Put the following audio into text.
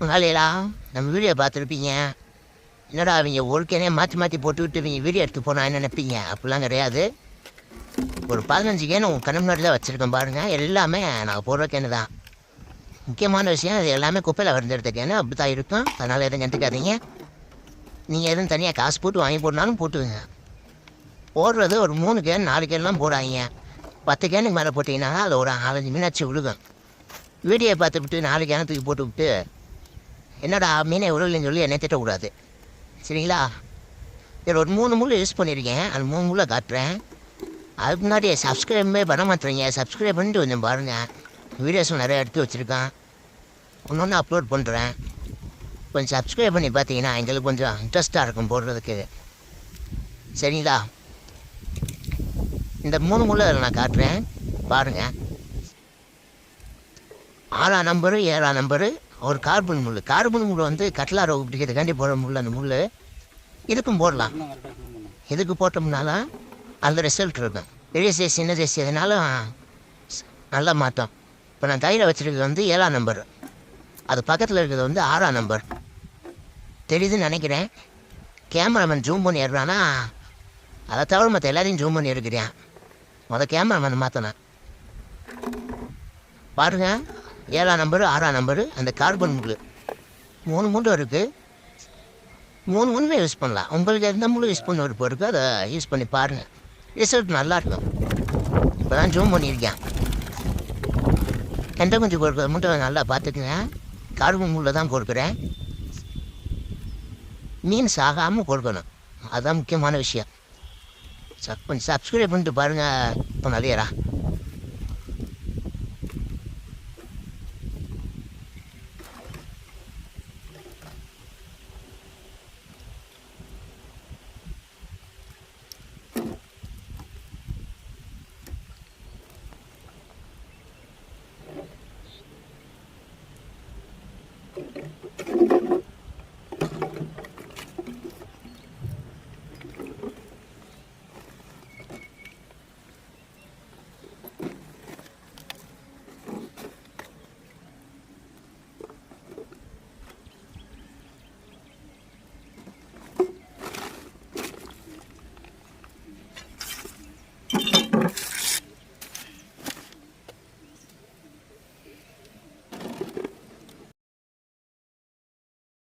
வேலையிலா நம்ம வீடியோ பார்த்துருப்பீங்க. என்னடா அவங்க ஒழுக்கனே மாற்றி மாற்றி போட்டு விட்டு இவங்க வீடியோ எடுத்து போனால் என்ன நினைப்பீங்க? அப்படிலாம் கிடையாது. ஒரு பதினஞ்சு கேனு உங்கள் கண்ணு முன்னாடி தான் வச்சுருக்கேன் பாருங்கள் எல்லாமே நான் போடுற கேனு தான். முக்கியமான விஷயம் அது எல்லாமே குப்பையில் வரைஞ்செடுத்த கேனு. அப்படி தான் இருக்கும். அதனால் எதுவும் கண்டுக்காதீங்க. நீங்கள் எதுவும் தனியாக காசு போட்டு வாங்கி போடனாலும் போட்டுவிங்க போடுறது ஒரு மூணு கேன் நாலு கேன்லாம் போடாதீங்க. பத்து கேனுக்கு மேலே போட்டிங்கன்னா அதில் ஒரு நாலஞ்சு மீனாச்சு விழுகும் வீடியோ பார்த்துவிட்டு நாலு கேனை தூக்கி போட்டு விட்டு என்னடா மீனை இல்லைன்னு சொல்லி என்னை திட்டக்கூடாது. சரிங்களா? இதில் ஒரு மூணு முள் யூஸ் பண்ணியிருக்கேன் அந்த மூணு முள்ளை காட்டுறேன். அதுக்கு முன்னாடி சப்ஸ்கிரைபே பண்ண மாட்டேறீங்க. சப்ஸ்கிரைப் பண்ணிட்டு கொஞ்சம் பாருங்கள் வீடியோஸும் நிறைய எடுத்து வச்சுருக்கேன். ஒன்று ஒன்று அப்லோட் பண்ணுறேன் கொஞ்சம் சப்ஸ்கிரைப் பண்ணி பார்த்தீங்கன்னா எங்களுக்கு கொஞ்சம் இன்ட்ரெஸ்ட்டாக இருக்கும் போடுறதுக்கு. சரிங்களா? இந்த மூணு முள்ளை நான் காட்டுறேன். பாருங்கள் ஆறாம் நம்பரு ஏழாம் நம்பரு ஒரு கார்பன் முள் கார்பன் முள் வந்து கட்லா ரோகு பிடிக்கிறதுக்காண்டி போடுற முள் அந்த முள் இதுக்கும் போடலாம். இதுக்கு போட்டோம்னாலும் அந்த ரிசல்ட் இருக்கும். பெரிய சைஸ் சின்ன சைஸ் எதுனாலும் நல்லா மாட்டோம் இப்போ நான் தயிரை வச்சுருக்கிறது வந்து ஏழாம் நம்பர் அது பக்கத்தில் இருக்கிறது வந்து ஆறாம் நம்பர் தெரியுதுன்னு நினைக்கிறேன். கேமராமேன் ஜூம் பண்ணி ஏறுறானா? அதை தவிர மற்ற எல்லாரையும் ஜூம் பண்ணி எடுக்கிறேன் மொதல் கேமராமேன் மாற்றினேன் பாருங்கள் ஏழாம் நம்பரு ஆறாம் நம்பரு அந்த கார்பன் முள் மூணு முள் இருக்குது மூணு மூணுமே யூஸ் பண்ணலாம். உங்களுக்கு எந்த முள் யூஸ் பண்ண விருப்பம் இருக்கோ அதை யூஸ் பண்ணி பாருங்கள் ரிசல்ட் நல்லா இருக்கும். இப்போ தான் ஜூம் பண்ணியிருக்கேன். எந்த குஞ்சு பொறுக்கிறது மட்டும் நல்லா பார்த்துக்குங்க. கார்பன் முள்ளில் தான் கொடுக்குறேன் மீன் சாகாமல் கொடுக்கணும் அதுதான் முக்கியமான விஷயம். சப் கொஞ்சம் சப்ஸ்கிரைப் பண்ணிட்டு பாருங்கள் இப்போ நிறையரா